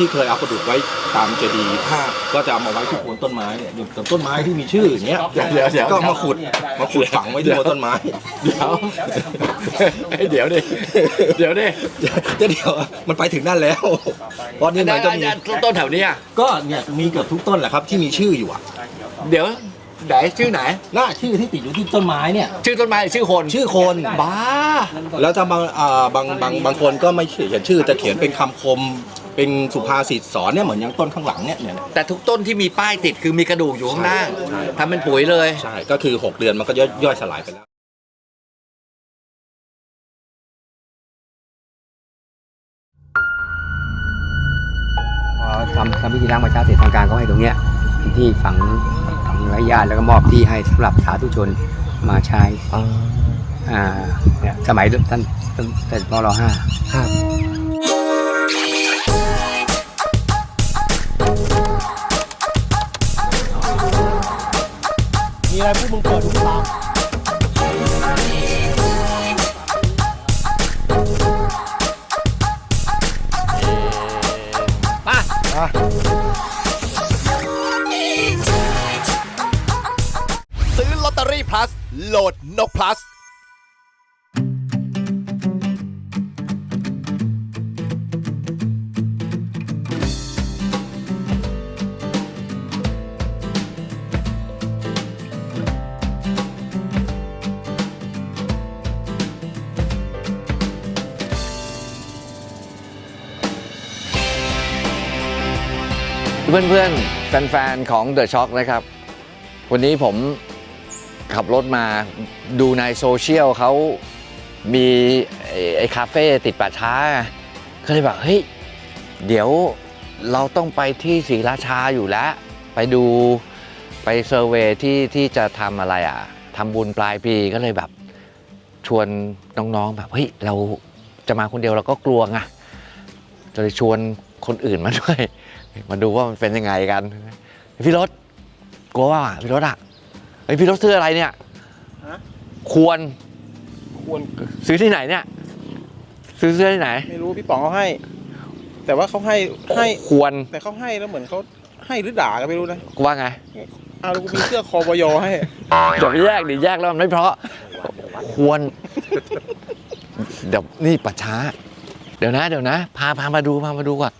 ที่เคยเอากระดูกไว้ตามเจดีย์ฮะก็จะเอามาไว้ที่โคนต้นไม้เนี่ยอย่างต้นไม้ที่มีชื่ออย่างเงี้ยเดี๋ยวเดี๋ยวเดี๋ยวก็มาขุดมาขุดฝังไว้ที่โคนต้นไม้ เดี๋ยวเฮ้ยเดี๋ยวดิเดี๋ยวดิจะเดี๋ยวมันไปถึงนั่นแล้วเพราะนี่มันก็มีต้นแถวเนี้ยก็เนี่ยมีเกือบทุกต้นแหละครับที่มีชื่ออยู่อะเดี๋ยวไหนชื่อไหนหน้าชื่อที่ติดอยู่ที่ต้นไม้เนี่ย ชื่อต้นไม้หรือชื่อคนชื่อคนบ้า แล้วถ้าบางอ่าบางบางบางคนก็ไม่เขียนชื่อจะเขียนเป็นคำคม เป็นสุภาษิตสอนเนี่ยเหมือนอย่างต้นข้างหลังเนี่ยเนี่ย แต่ทุกต้นที่มีป้ายติดคือมีกระดูกอยู่ข้างล่างทำเป็นปุ๋ยเลย ใช่ก็คือ 6 เดือนมันก็ย่อยย่อยสลายไปแล้ว พอทำทำพิธีล้างประชาเสร็จทางการก็ให้ตรงเนี้ยเป็นที่ฝังฝังไว้ญาติแล้วก็มอบที่ให้สำหรับสาธุชนมาใช้อ่าเนี่ยสมัยท่านท่านเสด็จพ่อรอห้ามี เพื่อนๆ แฟนๆ ของ The Shock นะครับ วันนี้ผมขับรถมาดูในโซเชียลเขามีไอ้คาเฟ่ติดป่าช้า ก็เลยแบบเฮ้ย เดี๋ยวเราต้องไปที่ศรีราชาอยู่แล้ว ไปดูไปเซอร์เวยที่ที่จะทำอะไรอะทำบุญปลายปีก็เลยแบบ ชวนน้องๆ แบบเฮ้ย เราจะมาคนเดียวเราก็กลัวไงจะเลยชวนคนอื่นมาด้วย มาดูว่ามันเป็นยังไงกันพี่รถกลัวว่าพี่รถอะเฮ้ยพี่รถซื้ออะไรเนี่ยฮะควรควรซื้อที่ไหนเนี่ย ซื้อเสื้อที่ไหน ไม่รู้พี่ป๋องเขาให้ แต่ว่าเขาให้ให้ควร แต่เขาให้แล้วเหมือนเขาให้หรือด่าก็ไม่รู้นะกูว่าไงเอาแล้วกูมีเสื้อคอบอยให้เดี๋ยวแยกดิแยกแล้วมันไม่เพราะ ควร เดี๋ยวนี่ปัดช้า เดี๋ยวนะ เดี๋ยวนะ พาพามาดูพามาดูก่อน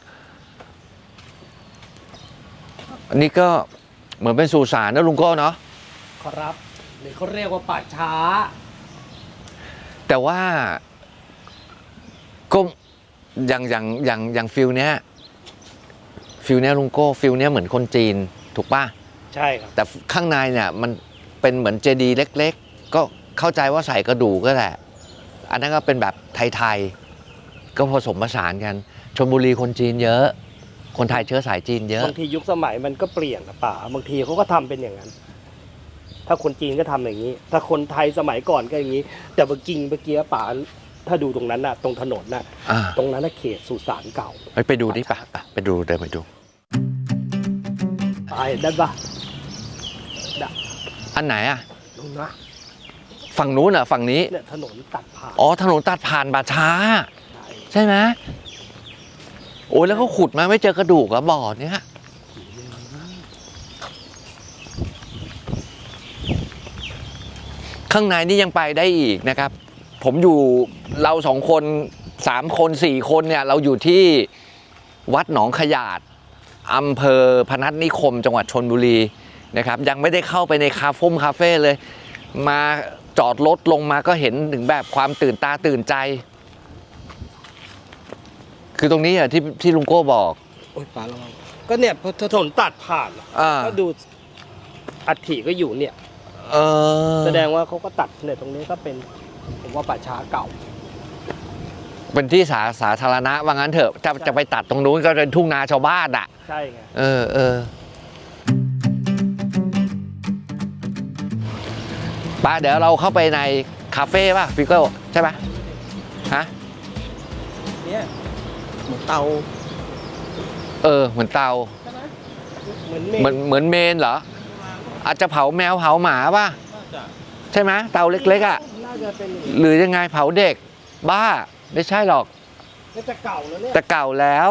อันนี้ก็เหมือนเป็นสุสานนะลุงโก้เนาะครับหรือเขาเรียกว่าป่าช้า แต่ว่าก็อย่างอย่างอย่างอย่างฟิลเนี้ยฟิลเนี้ยลุงโก้ฟิลเนี้ยเหมือนคนจีนถูกป่ะใช่ครับ แต่ข้างในเนี่ยมันเป็นเหมือนเจดีย์เล็ก ๆ ก็เข้าใจว่าใส่กระดูกก็แหละ อันนั้นก็เป็นแบบไทย ๆ ก็ผสมผสานกันชนบุรีคนจีนเยอะ คนไทยเชื้อสายจีนเยอะ บางทียุคสมัยมันก็เปลี่ยนนะป่าบางทีเขาก็ทำเป็นอย่างนั้น ถ้าคนจีนก็ทำอย่างนี้ ถ้าคนไทยสมัยก่อนก็อย่างนี้ แต่เมื่อกี้เมื่อกี้ป่าถ้าดูตรงนั้นน่ะ ตรงถนนน่ะ อ่า ตรงนั้นน่ะเขตสุสานเก่าไปไปดูดิปะปะไปดูเดินไปดู ไปได้ปะอันไหนอะตรงนะฝั่งนู้นอะฝั่งนี้ เนี่ยถนนตัดผ่านอ๋อถนนตัดผ่านป่าช้า ใช่ใช่ไหม โอ้ยแล้วเขาขุดมาไม่เจอกระดูกอะบ่อเนี้ยข้างในนี่ยังไปได้อีกนะครับ ผมอยู่เราสองคนสามคนสี่คนเนี่ย เราอยู่ที่วัดหนองขยาดอำเภอพนัสนิคมจังหวัดชนบุรีนะครับ ยังไม่ได้เข้าไปในคาเฟ่คาเฟ่เลย มาจอดรถลงมาก็เห็นถึงแบบความตื่นตาตื่นใจ คือตรงนี้อะที่ที่ลุงโก้บอก โอ้ยป่าระวังก็เนี่ยพอถนนตัดผ่านอะอ่า ก็ดูอัฐิก็อยู่เนี่ย เออแสดงว่าเขาก็ตัดเนี่ยตรงนี้ก็เป็นผมว่าป่าช้าเก่า เป็นที่สาสาธารณะว่างั้นเถอะจะจะไปตัดตรงนู้นก็เป็นทุ่งนาชาวบ้านอะ ใช่ไง เออเออป้าเดี๋ยวเราเข้าไปในคาเฟ่ป่ะพี่โก้ใช่ป่ะฮะเนี่ย เหมือนเตาเออ เหมือนเตาเหมือนเมเหมือนเหมือนเมนเหรอ อาจจะเผาแมวเผาหมาป่ะ น่าจะใช่ไหมเตาเล็กๆอะ น่าจะเป็นอย่างนี้หรือยังไงเผาเด็ก บ้า ไม่ใช่หรอก น่าจะเก่าแล้วเนี่ยแต่เก่าแล้ว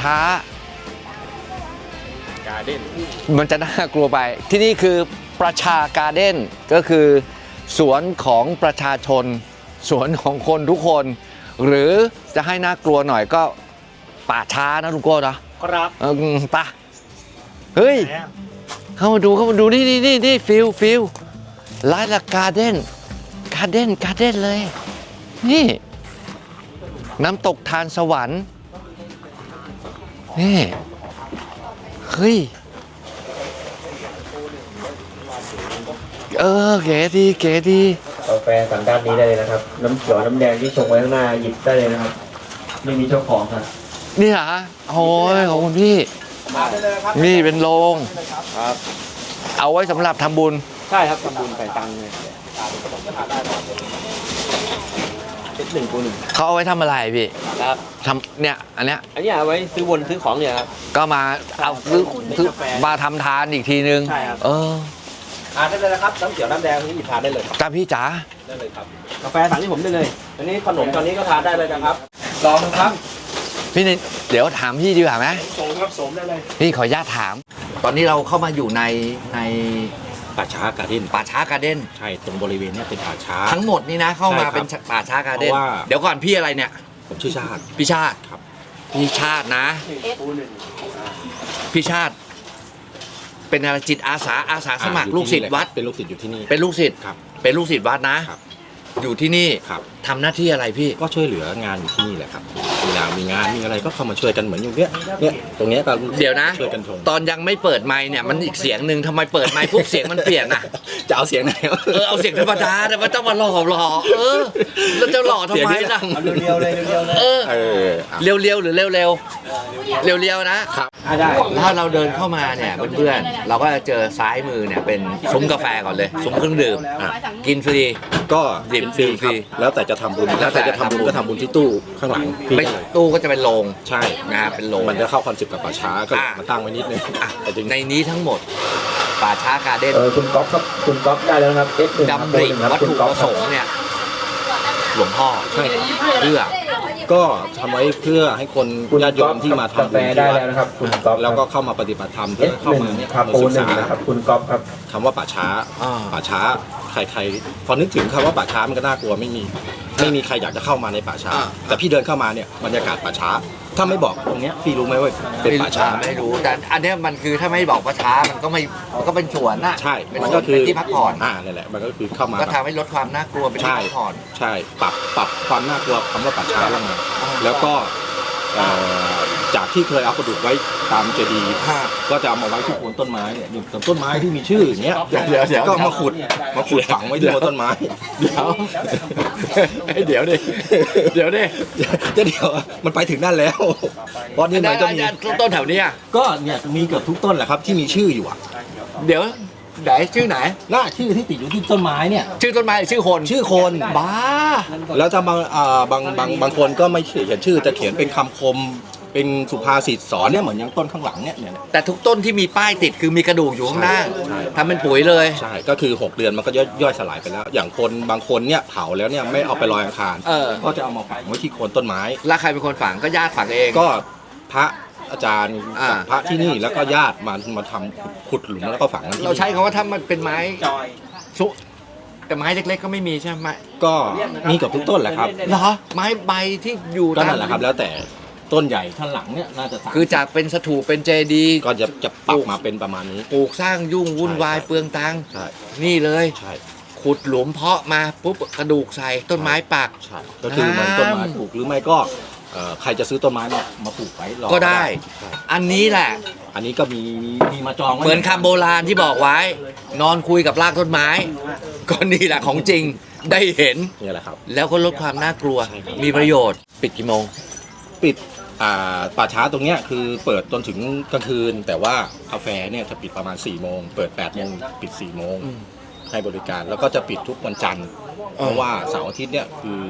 ช้า การเด้นมันจะน่ากลัวไป ที่นี่คือประชาการ์เด้นก็คือ สวนของประชาชน สวนของคนทุกคน หรือจะให้น่ากลัวหน่อยก็ป่าช้านะลุงโก้เนาะครับเออไปะเฮ้ยเข้ามาดูเข้ามาดูนี่นี่นี่นี่ฟิลฟิลไลท์ละการ์เด้นการ์เด้นการ์เด้นเลย นี่ น้ำตกทานสวรรค์ นี่เฮ้ย เออเก๋ดีเก๋ดี กาแฟสั่งด้านนี้ได้เลยนะครับ น้ำเขียวน้ำแดงที่ชงไว้ข้างหน้าหยิบได้เลยนะครับ ไม่มีเจ้าของครับนี่เหรอโอ้ยขอบคุณพี่นี่เป็นโรงครับ เอาไว้สำหรับทำบุญ ใช่ครับทำบุญใส่ตังค์เลยเป็น หนึ่งตัวหนึ่งเขาเอาไว้ทำอะไรพี่ครับ ทำเนี่ยอันเนี้ยอันนี้เอาไว้ซื้อวนซื้อของเนี่ยครับ ก็มาเอาซื้อซื้อมาทำทานอีกทีนึง ใช่ครับ เออทานได้เลยนะครับน้ำเขียวน้ำแดงนี่หยิบทานได้เลยครับจ้าพี่จ๋าได้เลยครับกาแฟสั่งที่ผมได้เลยอันนี้ขนมตอนนี้ก็ทานได้เลยนะครับลองดูครับพี่นิดเดี๋ยวถามพี่ดีกว่าไหมสมครับสมได้เลยพี่ขออนุญาตถาม ตอนนี้เราเข้ามาอยู่ในใน ป่าช้าการ์เด้นป่าช้าการ์เด้นใช่ตรงบริเวณเนี้ยเป็นป่าช้า ทั้งหมดนี่นะเข้ามาใช่ครับเป็นป่าช้าการ์เด้นเพราะว่า เดี๋ยวก่อนพี่อะไรเนี่ยผมชื่อชาติ พี่ชาติครับ พี่ชาตินะ พี่ชาติ เป็นอะไรจิตอาสาอาสาสมัครอ่าอยู่ลูกศิษที่ย์นี่วัดเป็นลูกศิษย์อยู่ที่นี่เป็นลูกศิษย์ครับ เป็นลูกศิษย์วัดนะครับ อยู่ที่นี่ครับ ทำหน้าที่อะไรพี่ ก็ช่วยเหลืองานอยู่ที่นี่แหละครับเวลามีงานมีอะไรก็เข้ามาช่วยกันเหมือนอยู่เนี้ยเนี่ยตรงเนี้ยก็เดี๋ยวนะ ช่วยกันชมตอนยังไม่เปิดไมค์เนี่ยมันอีกเสียงหนึ่งทำไมเปิดไมค์ปุ๊บเสียงมันเปลี่ยนอะ จะเอาเสียงไหนเออเอาเสียงธรรมดาแต่ว่าต้องมาหล่อหล่อเออแล้วจะหล่อทำไมล่ะเอาเรียวๆเลยเรียวๆเลยเออเอออะ เร็วๆหรือเร็วๆเร็วๆนะครับอ่าได้ ถ้าเราเดินเข้ามาเนี่ยเพื่อนๆเราก็จะเจอซ้ายมือเนี่ยเป็นซุ้มกาแฟก่อนเลยซุ้มเครื่องดื่มอะกินฟรี ก็ดิบฟรีฟรีครับแล้วแต่จะทำบุญแล้แล้ววแต่แต่จะทำบุญทำบุญก็ทำบุญที่ตู้ข้างหลังพี่ไม่ได้เลยตู้ก็จะเป็นโรงใช่นะเป็นโรงมันจะเข้าคอนเซ็ปต์กับป่าช้าก็เลยอะมาตั้งไว้นิดนึงอะแต่จริงในนี้ทั้งหมดป่าช้าการ์เด้นเออคุณก๊อฟครับคุณก๊อฟได้แล้วนะครับ S หนึ่งครับดำริหนึ่งครับวัตคุณถุก๊อปฟระคสรับงค์เนี่ยหลวงพ่อใช่ครับเพื่อก็ทำไว้เพื่อให้คนคุณญาติโยมที่มาก๊อฟทำกาแฟได้แล้วนะครับ คุณก๊อฟแล้วก็เข้ามาปฏิบัติธรรมเพื่อ S เข้าหนึ่มางเนี่ยคาปูศึกหนึ่งษานะครับ คุณก๊อฟครับคำว่าป่าช้าอ่าป่าช้า ใครๆพอนึกถึงคำว่าป่าช้ามันก็น่ากลัวไม่มีไม่มีใครอยากจะเข้ามาในป่าช้าอ่าแต่พี่เดินเข้ามาเนี่ยบรรยากาศป่าช้า ถ้าไม่บอกตรงเนี้ยพี่รู้ไหมว่าเป็นป่าช้า ไม่รู้แต่อันเนี้ยมันคือถ้าไม่บอกป่าช้ามันก็ไม่มันก็เป็นสวนน่ะใช่เป็นมันสวก็นคือเป็นที่พักผ่อนอ่านั่นแหละมันก็คือเข้ามาก็แบบทำให้ลดความน่ากลัวเป็นที่ใช่พักผ่อนใช่ปรับปรับความน่ากลัวคำว่าป่าช้าลงมาแล้วก็เอ่อ จากที่เคยเอากระดูกไว้ตามเจดีย์ฮะก็จะเอามาไว้ที่โคนต้นไม้เนี่ยอย่างต้นไม้ที่มีชื่ออย่างเงี้ยเดี๋ยวเดี๋ยวเดี๋ยว ก็มาขุดมาขุดฝังไว้ที่โคนต้นไม้ เดี๋ยวเดี๋ยวดิเดี๋ยวดิจะเดี๋ยวมันไปถึงนั่นแล้วเพราะนี่มันก็มี ต้นแถวเนี้ยก็เนี่ยมีเกือบทุกต้นแหละครับที่มีชื่ออยู่อะเดี๋ยวไหนชื่อไหน หน้าชื่อที่ติดอยู่ที่ต้นไม้เนี่ย ชื่อต้นไม้หรือชื่อคนชื่อคนบ้า แล้วจะบางอ่าบางบางบางคนก็ไม่เขียนชื่อจะเขียนเป็นคำคม เป็นสุภาษิตสอนเนี่ยเหมือนอย่างต้นข้างหลังเนี่ยเนี่ยแต่ทุกต้นที่มีป้ายติดคือมีกระดูกอยู่ข้างหน้าใช่ ทำเป็นปุ๋ยเลย ใช่ก็คือ 6 เดือนมันก็ย่อยย่อยสลายไปแล้ว อย่างคนบางคนเนี่ยเผาแล้วเนี่ยไม่เอาไปลอยอังคารเออ ก็จะเอามาฝังไว้ที่โคนต้นไม้ แล้วใครเป็นคนฝังก็ญาติฝังเอง ก็พระอาจารย์อ่า กับพระที่นี่แล้วก็ญาติมามาทำขุดหลุมแล้วก็ฝังกันที่เราใช้นี่คำว่าถ้ามันเป็นไม้ชุแต่ไม้เล็กๆก็ไม่มีใช่ไหมก็มีเกับทุกต้นแหละครับ เหรอไม้ใบที่อยู่ก็ตามนั่นแหละครับแล้วแต่ ต้นใหญ่ท่านหลังเนี่ยน่าจะสามคือจากเป็นสถูปเป็นเจดีย์ก็จะจะปรับมาเป็นประมาณนี้ ปลูกสร้างยุ่งวุ่นวายใช่ เปลืองตังค์ใช่นี่เลย ใช่ขุดหลุมเพาะมาปุ๊บกระดูกใส่ต้นไม้ปัก ใช่ก็คือเหมันต้นไม้ปลูกหรือไม่ก็เอ่อใครจะซื้อต้นไม้มามาปลูกไว้รอก็ได้ ใช่อันนี้แหละ อันนี้ก็มีมีมาจองไว้เหมือนคำโบราณที่บอกไว้ นอนคุยกับรากต้นไม้ ก็นี่แหละของจริงได้เห็น เนี่ยแหละครับ แล้วก็ลดความน่ากลัวใช่ครับมีประโยชน์ ปิดกี่โมง ปิด อ่าป่าช้าตรงเนี้ยคือเปิดจนถึงกลางคืน แต่ว่ากาแฟเนี่ยจะปิดประมาณ4ี่โมงเปิด8ปดโมงปิด4ี่โมงอืมให้บริการแล้วก็จะปิดทุกวันจันทร์เพราะว่าเสาร์อาทิตย์เนี่ยคือ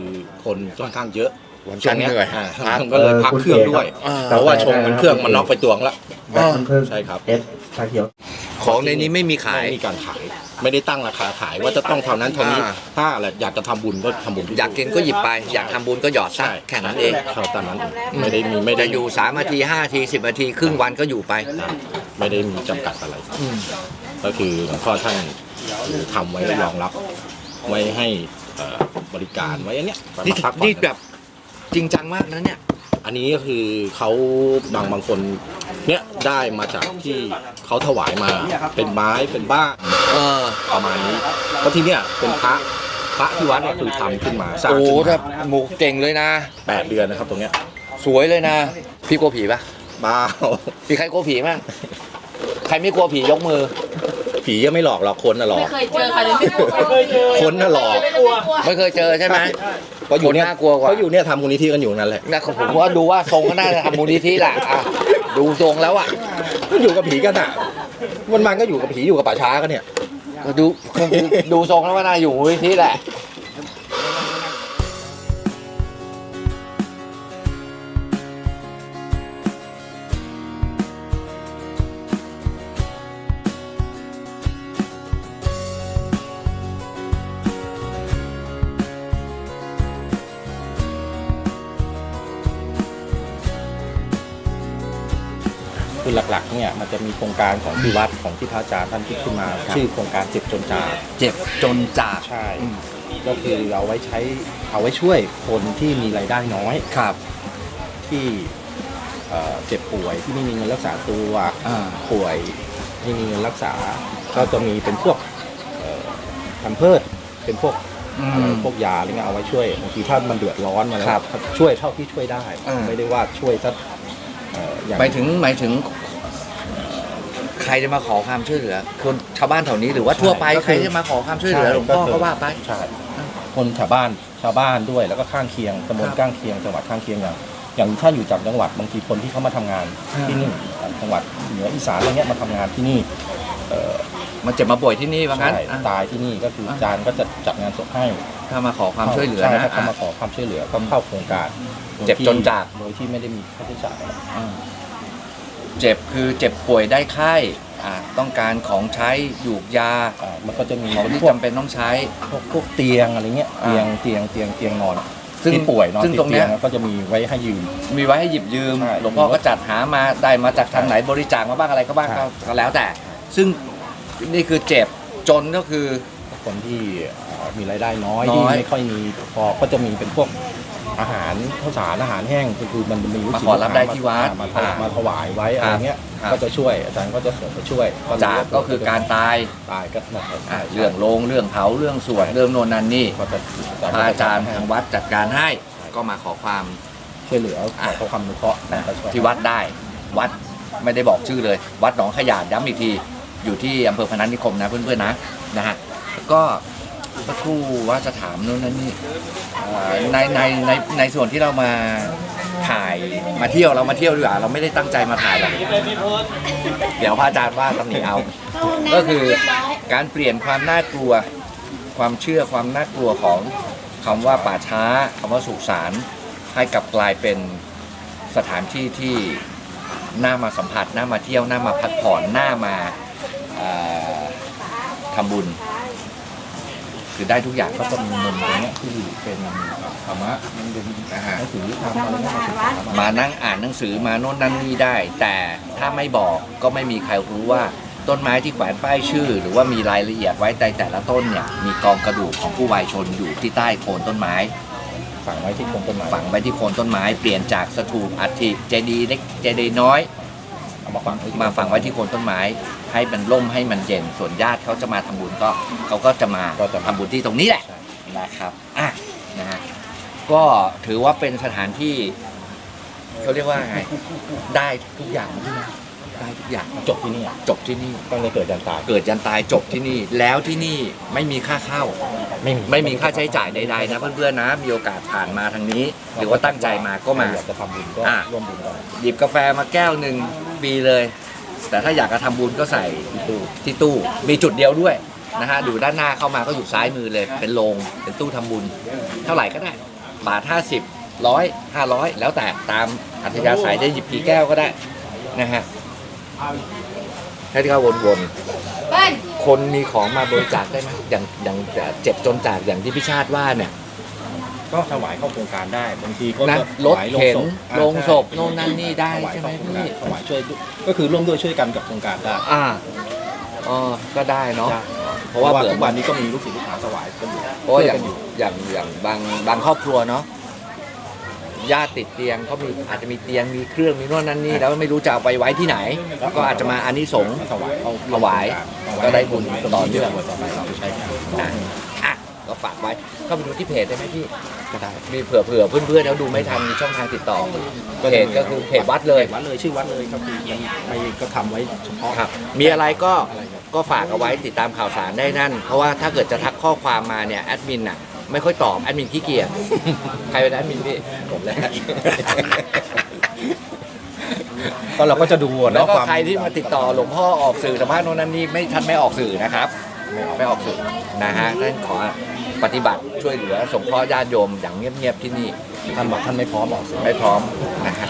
คนค่อนข้างเยอะวันจันทร์เหนื่อยาพักก็เลยพักเครื่องด้วย อ่า เพราะว่าชงมันเครื่องมันน็อกไปตวงแล้วแบตน้ำผึ้งใช่ครับ S ชาเขียว ของในนี้ไม่มีขาย ไม่มีการขาย ไม่ได้ตั้งราคาขายว่าจะต้องเท่านั้นเท่านี้ อ่า ถ้าอะไรอยากจะทำบุญก็ทำบุญที่อยากกินก็หยิบไป อยากทำบุญก็หยอดซะใช่แค่นั้นเองเท่าตามนั้นไม่ได้มีไม่ได้จะอยู่สามนาทีห้านาทีสิบนาทีครึ่งวันก็อยู่ไปไม่ได้มีจำกัดอะไร ก็คือหลวงพ่อท่านทำไว้รองรับ ไว้ให้เอ่อบริการไว้อันเนี้ยนี่มาพักผ่อนี่แบบจริงจังมากนะเนี่ย อันนี้ก็คือเขาบางบางคนเนี้ยได้มาจากที่เขาถวายมาเป็นไม้เป็นบ้านเออประมาณนี้เพราะที่เนี้ยเป็นพระพระที่วัดเนี่ยคือทำขึ้นมาสร้างโอ้ขึ้นถ้ามาหมูเก่งเลยนะ แปดเดือนนะครับตรงเนี้ยสวยเลยนะ พี่กลัวผีปะบ้า มีใครกลัวผีมั้งใครไม่กลัวผียกมือ ผียังไม่หลอกหรอกคนน่ะหลอกเคยเจอใครเลยไม่กลัวคนน่ะหลอกไม่เคยเจอใช่ไหม เพราะอยู่เนี่ยคนน่ากลัวกว่า เขาอยู่เนี่ยทำมูลนิธิกันอยู่นั่นแหละนะผมว่าดูว่าทรงก็น่าจะทำมูลนิธิแหละอะดูทรงแล้วอะก็อยู่กับผีกันอะวันมันก็อยู่กับผีอยู่กับป่าช้ากันเนี่ย ก็ดูดูทรงแล้วว่าน่าอยู่มูลนิธิแหละ คือหลักๆเนี่ยมันจะมีโครงการของที่วัดของที่พระอาจารย์ท่านคิดขึ้นมาชื่อโครงการเจ็บจนจาเจ็บจนจาก ใช่ก็คือเอาไว้ใช้เอาไว้ช่วยคนที่มีรายได้น้อย ครับที่เอ่อเจ็บป่วยที่ไม่มีเงินรักษาตัวอ่าป่วยไม่มีเงินรักษา ก็จะมีเป็นพวกทำเพิดเป็นพวกอืเอ่อมพวกยาอะไรเงี้ยเอาไว้ช่วยบางทีถ้ามันเดือดร้อนมาแล้วครับช่วยเท่าที่ช่วยได้ อ่า ไม่ได้ว่าช่วยสักเอ่ออย่าง หมายถึงหมายถึงใค รจะมาขอความช่วยเหลือ คนชาวบ้านแถวนี้หรือว่าทั่วไปใครจะมาขอความช่วยเหลือหลวงพ่อก็ว่าไป ใช่คนชาวบ้านชาวบ้านด้วยแล้วก็ข้างเคียงตำบลครับข้างเคียงจังหวัดข้างเคียงอย่างอย่างถ้าอยู่จากจังหวัดบางทีคนที่เขามาทำงานอ่า ที่นี่จังหวัดเหนืออีสานอะไรเงี้ยมาทำงานที่นี่เอ่อมันเจ็บมาป่วยที่นี่ว่างั้นใช่อะ ตายที่นี่ก็คืออา จารย์ก็จะจัดงานศพให้ถ้ามาขอความช่วยเหลือใช่นะถ้าเขามาอะขอความช่วยเหลือก็เข้าโครงการเจ็บจนจาก โดยที่ไม่ได้มีค่าใช้จ่าย อ่า เจ็บคือเจ็บป่วยได้ไข้อะต้องการของใช้หยูกยาอ่ามันก็จะมีของที่พวกจำเป็นต้องใช้ พวกพวกเตียงอะไรเงี้ยอ่าเตียงเตียงเตียงเตียงนอนซึ่งที่ป่วยนอนซึ่งติดตรงเนี้เตียย งก็จะมีไว้ให้ยืม มีไว้ให้หยิบยืม ใช่หลวงพ่อก็จัดหามาได้มาจากทางไหนบริจาคมาบ้างอะไรก็บ้างใช่ ก็ก็แล้วแต่ ซึ่งนี่คือเจ็บจนก็คือ คนที่เอ่อมีรายได้น้อยน้ที่อย ไม่ค่อยมีพอก็จะมีเป็นพวก อาหารข้าวสารอาหารแห้งก็คือมันมีมาขอรับได้ที่วัดมาถอ่ามาถวายไว้อะไรเงี้ยครับ ก็จะช่วยอาจารย์ก็จะเสริมไปช่วยจากก็คือการตายตายก็นั่นแหละอะเรื่องโลงเรื่องเผาเรื่องสวดเรื่องโนนนันนี่ก็จะพระอาจารย์ทางวัดจัดการให้ก็มาขอความ ช่วยเหลือขอขอความอนุเคราะห์นะก็ช่วยที่วัดได้วัดไม่ได้บอกชื่อเลย วัดหนองขยาดย้ำอีกที อยู่ที่อำเภอพนัสนิคมนะเพื่อนๆนะนะฮะก็ สักครู่ว่าจะถามนู่นนั่นนี่เอ่อในในในในส่วนที่เรามาถ่ายมาเที่ยวเรามาเที่ยวดีกว่าเราไม่ได้ตั้งใจมาถ่ายหรอกเดี๋ยวพระอาจารย์ว่าตำหนิเอาก็คือการเปลี่ยนความน่ากลัว ความเชื่อความน่ากลัวของคำว่าป่าช้าคำว่าสุสานให้กลับกลายเป็นสถานที่ที่น่ามาสัมผัสน่ามาเที่ยวน่ามาพักผ่อนน่ามาเอ่อทำบุญ คือได้ทุกอย่างก็จะมีมุมตรงเนี้ยที่เป็นธรรมะมันเป็นนะฮะหนังสือทำอะไรเงี้ยมาศึกษามามานั่งอ่านหนังสือมาโน่นนั่นนี่ได้ แต่ถ้าไม่บอกก็ไม่มีใครรู้ว่าต้นไม้ที่แขวนป้ายชื่อ หรือว่ามีรายละเอียดไว้ในแต่ละต้นเนี่ยมีกองกระดูกของผู้วายชนอยู่ที่ใต้โคนต้นไม้ ฝังไว้ที่โคนต้นไม้ฝังไว้ที่โคนต้นไม้เปลี่ยนจากสถูปอัฐิเจดีย์เล็กเจดีย์น้อยเอามาฝังไว้ที่มาฝังไว้ที่โคนต้นไม้ ให้มันร่มให้มันเย็นส่วนญาติเขาจะมาทำบุญก็เขาก็จะมาก็จะทำบุญที่ตรงนี้แหละใช่นะครับอะนะฮะก็ถือว่าเป็นสถานที่เขาเรียกว่าไงได้ทุกอย่างที่นะได้ทุกอย่างจบที่นี่อะจบที่นี่ ตั้งแต่เกิดยันตายเกิดยันตายจบที่นี่แล้วที่นี่ไม่มีค่าเข้า ไม่มีไม่มีค่าใช้จ่ายใดๆนะเพื่อนๆนะมีโอกาสผ่านมาทางนี้ หรือว่าตั้งใจมาก็มา อยากจะทำบุญก็อะ ร่วมบุญกัน หยิบกาแฟมาแก้วหนึ่งฟรีเลย แต่ถ้าอยากจะทำบุญก็ใส่ที่ตู้ที่ตู้ มีจุดเดียวด้วยนะฮะอยู่ด้านหน้าเข้ามาก็อยู่ซ้ายมือเลย เป็นโรงเป็นตู้ทำบุญ เท่าไหร่ก็ได้บาทห้าสิบร้อยห้าร้อยแล้วแต่ตามอัธยาศัยได้หยิบกี่แก้วก็ได้นะฮะให้ที่เขาวนๆคนมีของมาบริจาคได้ไหมอย่างอย่างเจ็บจนจากอย่างที่พี่ชาติว่าเนี่ย ก็ถวายเข้าโครงการได้บางทีก็นะจะรถถวายเข็นอ่าโรงศพใช่โน่นนั่นนี่ได้ถวายใช่ไหมเข้าโครงพี่การถวายช่วย ก็คือร่วมด้วยช่วยกันกับโครงการได้อ่าอ๋อก็ได้เนาะ ได้เพราะว่าเพราะว่าเผื่อ ทุกวันนี้ก็มีลูกศิษย์ลูกหาถวายกันอยู่เพราะว่าอย่างช่วยกันอยู่ อย่างอย่างบางบางครอบครัวเนาะญาติติดเตียงเขามีอาจจะมีเตียงมีเครื่องมีโน่นนั่นนี่แล้วไม่รู้จะเอาไปไว้ที่ไหน ก็อาจจะมาอานิสงส์ ถวายเข้าถวายก็ได้บุญต่อเนื่อง ต่อไปเราไปใช้กัน นะอะก็ ฝากไว้เข้าไปดูที่เพจได้ไหมพี่ ก็ได้ มีเผื่อเผื่อเพื่อนๆแล้วดูไม่ทันมีช่องทางติดต่อเพจก็คือเพจวัดเลย วัดเลยชื่อวัดเลยครับคือยังไม่ก็ทำไว้เฉพาะ ครับมีอะไรก็อะไรครับ ก็ฝากเอาไว้ติดตามข่าวสารได้นั่น เพราะว่าถ้าเกิดจะทักข้อความมาเนี่ยแอดมินน่ะไม่ค่อยตอบแอดมินขี้เกียจ ใครเป็นแอดมินพี่ผมแหละก็เราก็จะดูอะแล้วเนาะก็วาม ใครที่มาติดต่อหลวงพ่อออกสื่อสัมภาษณ์โน่นนั่นนี่ไม่ท่านไม่ออกสื่อนะครับ ไม่ออกสื่อนะฮะท่านขอ ปฏิบัติช่วยเหลือสงเคราะห์ญาติโยมอย่างเงียบๆที่นี่ท่านบอกท่านไม่พร้อมออกสื่อไม่พร้อมนะฮะ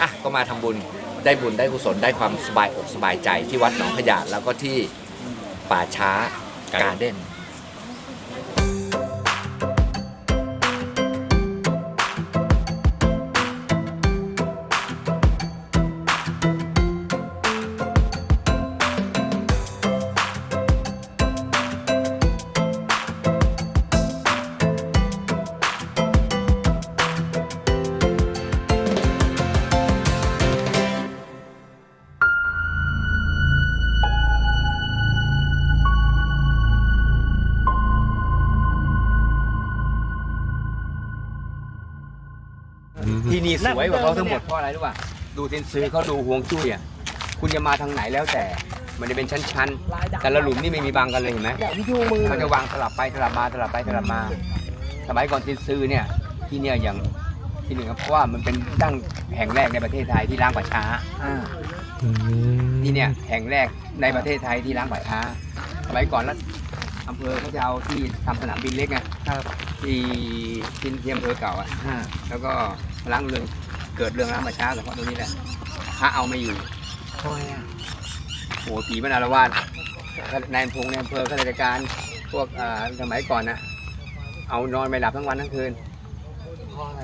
อะก็มาทำบุญได้บุญได้กุศลได้ความสบายอกสบายใจที่วัดหนองขยาดแล้วก็ที่ป่าช้าการ์เด้น ที่นี่สวยกว่าเขาทั้งหมดเพราะอะไรรู้ป่ะดูเซนซือเขาดูห่วงจุ้ยอะคุณจะมาทางไหนแล้วแต่ มันจะเป็นชั้นๆ แต่ละหลุมนี่ไม่มีบังกันเลยเห็นไหมเขาจะวางสลับไปสลับมาสลับไปสลับมา สมัยก่อนเซนซือเนี่ยที่เนี่ยอย่างที่หนึ่งครับเพราะว่ามันเป็นตั้งแห่งแรกในประเทศไทยที่ล้างป่าช้าที่เนี่ยแห่งแรกในประเทศไทยที่ล้างป่าช้า สมัยก่อนแล้วอำเภอเขาจะเอาที่ทำสนามบินเล็กไงที่ที่ที่อำเภอเก่าอะแล้วก็ล้างเรื่อง เกิดเรื่องล้างมาช้าแต่เพราะตรงนี้แหละพระเอาไม่อยู่โอ้โหผีมันอารวาสนายพงในอำเภอข้าราชการพวกอ่าสมัยก่อนนะเอานอนไม่หลับทั้งวันทั้งคืนเพราะอะไร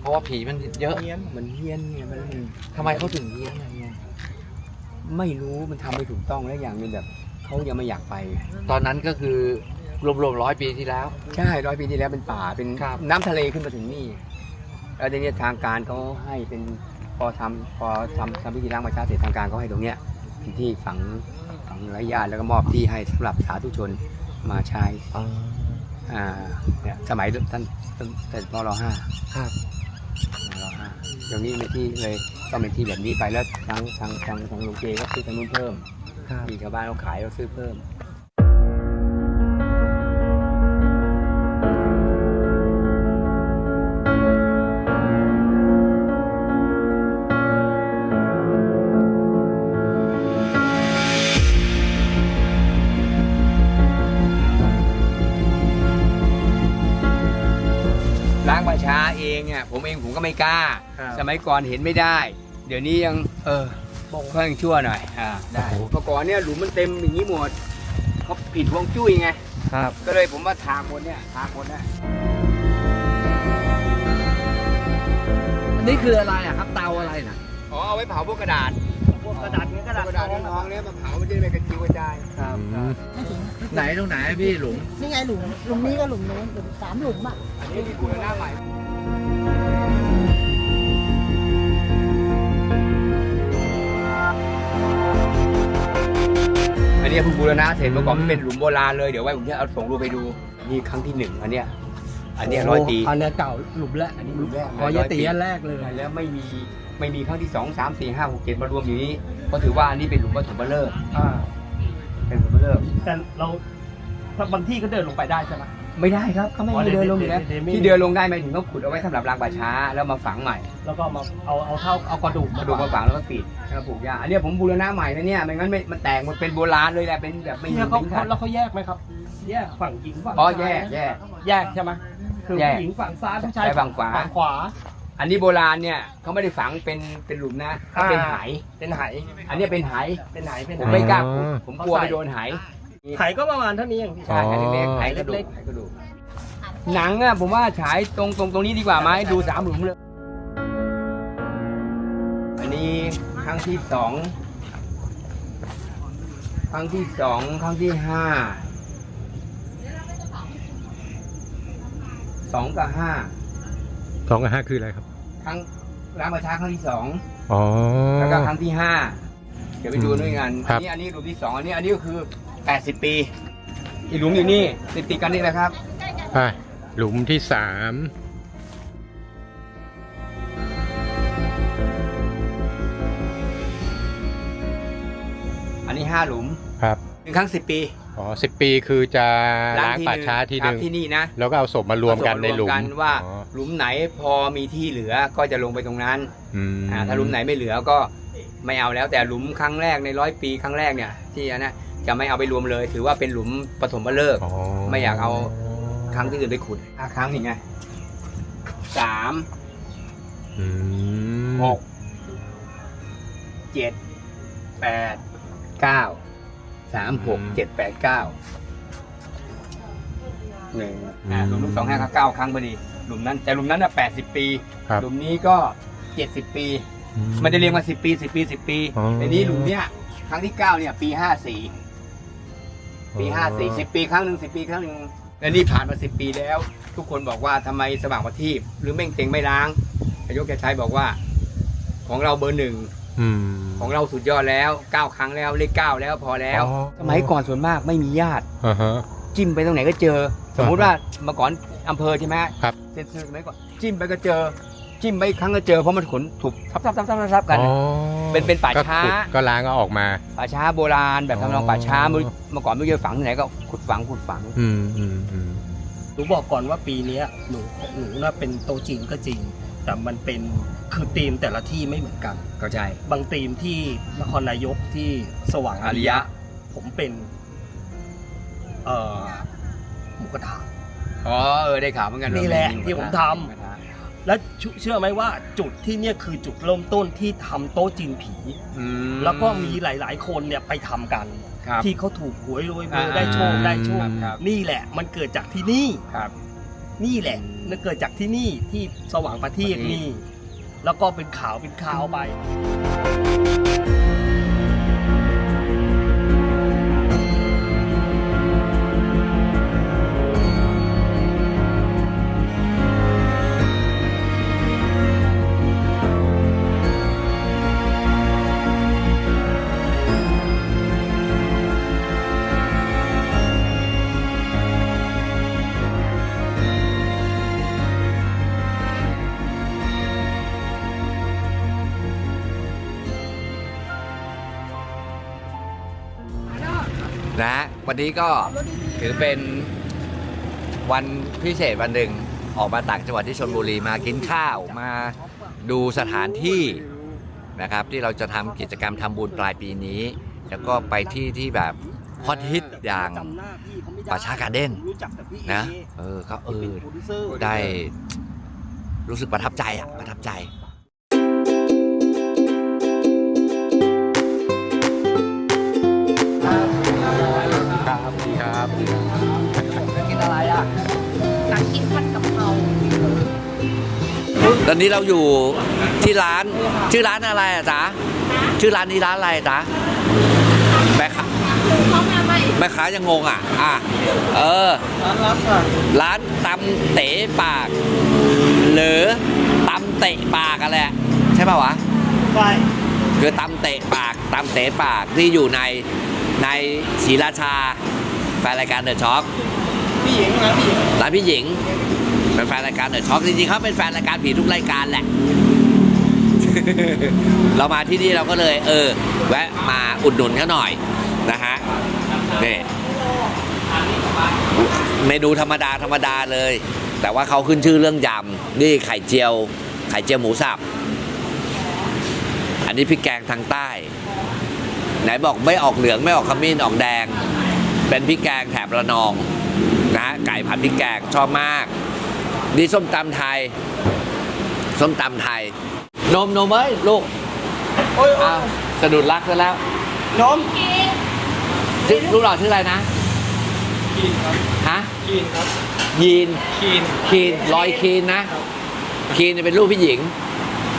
เพราะว่าผีมันเยอะมันเฮี้ยนเนี่ยมันมันทำไมเขาถึงเลี้ยงอะไรเงี้ยไม่รู้มันทำไม่ถูกต้องแล้วอย่างหนึงแบบเขายังไม่อยากไป ตอนนั้นก็คือรวมๆร้อยปีที่แล้ว ใช่ร้อยปีที่แล้วเป็นป่าเป็นครับน้ำทะเลขึ้นมาถึงนี่ แล้วทีนี้ทางการเขาให้เป็นพอทำพอทำทำพิธีล้างประชาเสร็จทางการเขาให้ตรงเนี้ยเป็นที่ฝังฝังไร้ญาติแล้วก็มอบที่ให้สำหรับสาธุชนมาใช้อ่าเนี่ยสมัยท่านท่านเสด็จพ่อรอห้าครับรอห้าอย่างนี้เป็นที่เลยต้องเป็นที่แบบนี้ไปแล้วทางทางทางทางโรงเจก็ซื้อทางนู้นเพิ่มครับมีชาวบ้านเขาขายเขาซื้อเพิ่ม ก็ไม่กล้า ครับ สมัยก่อนเห็นไม่ได้ เดี๋ยวนี้ยังเออเพิ่งชั่วหน่อยอ่าได้เมื่อก่อนเนี่ยหลุมมันเต็มอย่างนี้หมดเขาผิดฮวงจุ้ยไง ครับ ก็เลยผมมาทางบนเนี่ยทางบนเนี่ยอันนี้คืออะไรอะครับเตาอะไรนะอ๋อเอาไว้เผาพวกกระดาษพวกกระดาษเนี้ยกระดาษกระดาษน้องๆเนี่ยมาเผามันจะได้ไม่กระจิวกระจายครับไหนตรงไหนพี่หลุมนี่ไงหลุมหลุมนี้ก็หลุมนู้นหลุมสามหลุมอะอันนี้มีบูรณะใหม่ นนี้เพิ่งบูรณะเสร็จเมื่อก่อนมันเป็นหลุมโบราณเลย เดี๋ยวไว้ผมจะเอาส่งรูปไปดู นี่ครั้งที่หนึ่งอันเนี้ย อันเนี้ยร้อยปี อันนี้เก่าหลุมแรกอันนี้หลุมแรกขอยะตีอันแรกเลย แล้วไม่มีไม่มีครั้งที่สองสามสี่ห้าหกเจ็ดมารวมอยู่นี้เพราะถือว่าอันนี้เป็นหลุมวัตถุเบลเลอร์อ่าเป็นหลุมเบลเลอร์แต่เราถ้าบางที่ก็เดินลงไปได้ใช่ไหม ไม่ได้ครับเขาไม่อ๋อให้เดินลงอยู่แล้วเดี๋ยวเดี๋ยวที่เดินลงได้หมายถึงเขาขุดเอาไว้สำหรับรางป่าช้าแล้วมาฝังใหม่แล้วก็มาเอาเอาเท่าเอากระดูกมาดูมาฝังแล้วก็ปิดแล้วก็ปลูกหญ้าอันเนี้ยผมบูรณะใหม่นะเนี่ยไม่งั้นไม่มันแตกมันเป็นโบราณเลยแหละเป็นแบบไม่มีเนี่ยเขาทิ้งเขาขัดแล้วเขาแยกไหมครับ แยกฝั่งหญิงฝั่งอ๋อชายแยกแยกแยกใช่ไหมคือแยกผู้หญิงฝั่งซ้ายผู้ชายใช่ฝั่งขวา ฝั่งขวาอันนี้โบราณเนี่ยเขาไม่ได้ฝังเป็นเป็นหลุมนะเขาเป็นไหเป็นไหอันนี้เป็นไหเป็นไหเป็นผมไหไม่กล้าขุดผมกลัวไปโดนไห ไหก็ประมาณเท่านี้เองพี่ ใช่ไหเล็กๆไหกระดูกไหกระดูกหนังอะผมว่าฉายตรงตรงตรงนี้ดีกว่าไหมดูสามหลุมเลย อันนี้ครั้งที่สอง ครั้งที่สองครั้งที่ห้า สองกับห้าสองกับห้าคืออะไรครับ ครั้งร้านประชาครั้งที่สอง อ๋อ แล้วก็ครั้งที่ห้า เดี๋ยวไปดูด้วยกัน ครัอับนี้อันนี้หลุมที่สองอันนี้อันนี้ก็คือ แปดสิบปี อีกหลุมอยู่นี่ติดติดๆกันนี่แหละครับ ไปหลุมที่สามอันนี้ห้าหลุมครับหนึ่งครั้งสิบปีอ๋อสิบปีคือจะล้างป่าช้าทีหครันึ่บงที่นี่นะแล้วก็เอาศพมารวมกันในหลุมกันว่าอ๋อ หลุมไหนพอมีที่เหลือก็จะลงไปตรงนั้นอืม อ่าถ้าหลุมไหนไม่เหลือก็ ไม่เอาแล้วแต่หลุมครั้งแรกในร้อยปีครั้งแรกเนี่ยที่อันนะจะไม่เอาไปรวมเลย ถือว่าเป็นหลุมปฐมฤกษ์อ๋อไม่อยากเอาครั้งที่อื่นไปขุดห้าครั้งนี่ไงสามอืมหกเจ็ดแปดเก้าสามหกเจ็ดแปดเก้าหนึ่งอ่าหลุมลูกสองห้าเก้าครั้งพอดีหลุมนั้นแต่หลุมนั้นน่ะแปดสิบปีครับหลุมนี้ก็เจ็ดสิบปี มันจะเรียงมาสิบปีสิบปีสิบปีอ๋อในนี้หลุมเนี้ยครั้งที่เก้าเนี่ยปีห้าสี่ปีห้าสี่สิบปีครั้งหนึ่งสิบปีครั้งหนึ่งและนี่ผ่านมาสิบปีแล้ว ทุกคนบอกว่าทำไมสว่างประทีปหรือเม่งเต็งไม่ล้างนายกแกใช้บอกว่า ของเราเบอร์หนึ่งอืม ของเราสุดยอดแล้วเก้าครั้งแล้วเลขเก้าแล้วพอแล้ว อ๋อ สมัยก่อนส่วนมากไม่มีญาติ อ่าฮะ จิ้มไปตรงไหนก็เจอ สมมุติว่าเมื่อก่อนอำเภอใช่ไหมครับ เซ็นเซอร์สมัยก่อนจิ้มไปก็เจอ จิ้มไปอีกครั้งก็เจอเพราะมันขนถูกทับทับทับทับทับกัน อ๋อเป็นเป็นป่าก็ช้า ขุดก็ล้างก็ออกมา ป่าช้าโบราณแบบทำนองป่าช้าเมื่อเมื่อก่อนไม่รู้จะฝังที่ไหนก็ขุดฝังขุดฝัง อืมอืมอืมหนูบอกก่อนว่าปีเนี้ยหนูหนูน่าเป็นโตะจีนก็จริง แต่มันเป็นคือธีมแต่ละที่ไม่เหมือนกัน เข้าใจ บางธีมที่นครนายกที่สว่างอาริยะ ผมเป็นเอ่อหมูกระทะ อ๋อเออได้ข่าวเหมือนกันนี่แหละว่าที่ผมทำหกระทะ แล้วเชื่อเชื่อไหมว่าจุดที่เนี่ยคือจุดเริ่มต้นที่ทำโต๊ะจีนผี อืม แล้วก็มีหลาย ๆ คนเนี่ยไปทำกัน ครับที่เขาถูกหวยรวยเบอร์อ่าได้โชคได้โชคครับครับ นี่แหละ มันเกิดจากที่นี่ ครับ นี่แหละมันเกิดจากที่นี่ที่สว่างประทีปประทีปนี่ แล้วก็เป็นข่าวเป็นข่าวไป วันนี้ก็ถือเป็นวันพิเศษวันหนึ่งออกมาต่างจังหวัดที่ชนบุรีมากินข้าวมาดูสถานที่นะครับที่เราจะทำกิจกรรมทำบุญปลายปีนี้ แล้วก็ไปที่ที่แบบฮอตฮิตอย่างป่าช้าการเด้นนะเอออก็เออได้รู้สึกประทับใจอะประทับใจ อนนี้เราอยู่ที่ร้านชื่อร้านอะไรอะจ๊ะชื่อร้านนี้ร้านอะไรจ๊ะแม่ค้าเขามาใหม่แม่ค้ายังงงอะอะเออ ร้านรับค่ะร้านตำเตะปาก หรือตำเตะปากอะไรอะใช่ป่าวะใช่คือตำเตะปากตำเตะปากที่อยู่ในในศรีราชาแฟนรายการเดอะช็อคพี่หญิงนะพี่หญิงร้านพี่หญิง เป็นแฟนรายการเดอะช็อคจริงๆเขาเป็นแฟนรายการผีทุกรายการแหละ เรามาที่นี่เราก็เลย เออ แวะมาอุดหนุนเขาหน่อยนะฮะนี่เมนูธรรมดาธรรมดาเลย แต่ว่าเขาขึ้นชื่อเรื่องยำนี่ไข่เจียว ไข่เจียวหมูสับอันนี้พริกแกงทางใต้ ไหนบอกไม่ออกเหลืองไม่ออกขมิ้นออกแดง เป็นพริกแกงแถบระนองนะฮะไก่ผัดพริกแกงชอบมาก นี่ส้มตำไทย ส้มตำไทย นมนมเอ้ยลูกโอ้ยอ้าวสะดุดรักซะแล้วนมชื่อลูกหล่อชื่ออะไรนะคีนครับฮะคีนครับยีนคีนคีนลอยคีนนะคีนเนี่ยเป็นลูกพี่หญิง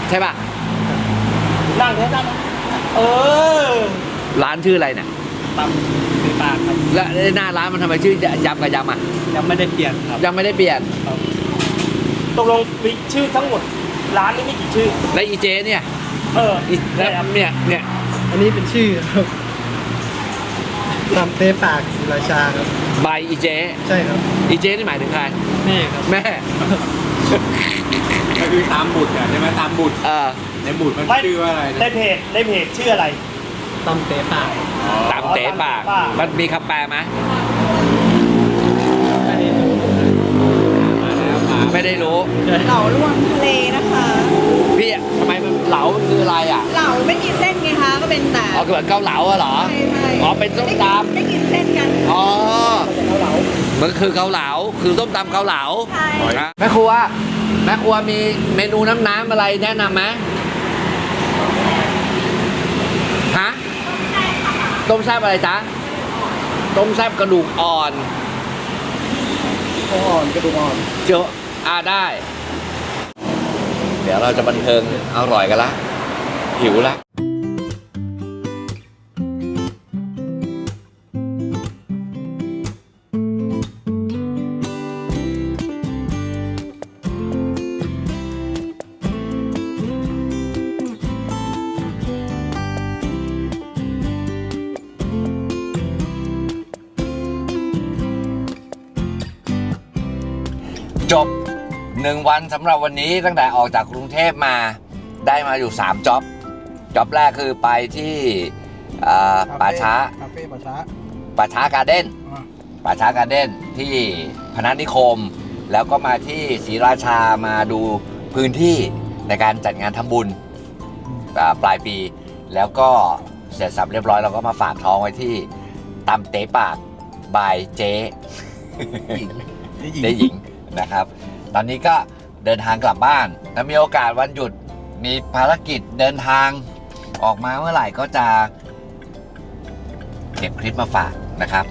ใช่ป่ะนั่งแค่นั้นเออร้านชื่ออะไรเนี่ยตำเป็นปากครับแล้วหน้าร้านมันทำไมชื่อยำกับยำอะยังไม่ได้เปลี่ยนครับยังไม่ได้เปลี่ยน ตกลงมีชื่อทั้งหมดร้านนี้มีกี่ชื่อ และอีเจเนี่ยเอออีแล้วเนี่ยเนี่ยอันนี้เป็นชื่อครับตำเตะปากศิราชาครับใบอีเจใช่ครับ อีเจนี่หมายถึงใครแม่ครับ แม่ก็คือตามบุตรอะใช่ไหมตามบุตรเออ ในบุตรมันไม่ ชื่อว่าอะไรในนะเพจในเพจชื่ออะไร ตำเตะปากตามเตะปากตามเตะปาก มันมีคำแปลไหม อันนี้ ไม่ได้รู้ เหลาลวกทะเลนะคะ พี่อะทำไมมันเหลามันคืออะไรอะเหลาไม่มีเส้นไงคะก็เป็นแต่อ๋อคือแบบเกาเหลาอะเหรอใช่ใช่อ๋อเป็นส้มตำไม่กินเส้นกัน อ๋อ มันคือเกาเหลา คือส้มตำเกาเหลาใช่แม่ครัว แม่ครัวมีเมนูน้ำน้ำอะไรแนะนำไหมฮะ ต้มแซ่บอะไรจ๊ะ ต้มแซ่บกระดูกอ่อน อ่อนกระดูกอ่อน เจอ อ่าได้ เดี๋ยวเราจะบันเทิงอร่อยกันละ หิวละ นึ่งวันสำหรับวันนี้ตั้งแต่ออกจากกรุงเทพมาได้มาอยู่3จ็อบจ็อบแรกคือไปที่อ่าป่าช้าคาเฟ่ป่าช้าป่าช้าการ์เด้นอ่าป่าช้าการ์เด้นที่พนัสนิคม แล้วก็มาที่ศรีราชามาดูพื้นที่ในการจัดงานทำบุญ อ่าปลายปีแล้วก็เสร็จสับเรียบร้อยเราก็มาฝากท้องไว้ที่ตำเตะปากบายเจ๊ได้หญิงนะครับ ตอนนี้ก็เดินทางกลับบ้านถ้ามีโอกาสวันหยุดมีภารกิจเดินทางออกมาเมื่อไหร่ก็จะ เก็บคลิปมาฝากนะครับ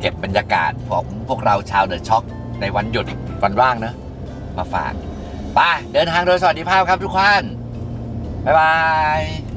เก็บบรรยากาศของพวกเราชาวเดอะช็อคในวันหยุดวันว่างเนอะมาฝากไปเดินทางโดยสวัสดิภาพครับทุกท่านบ๊ายบาย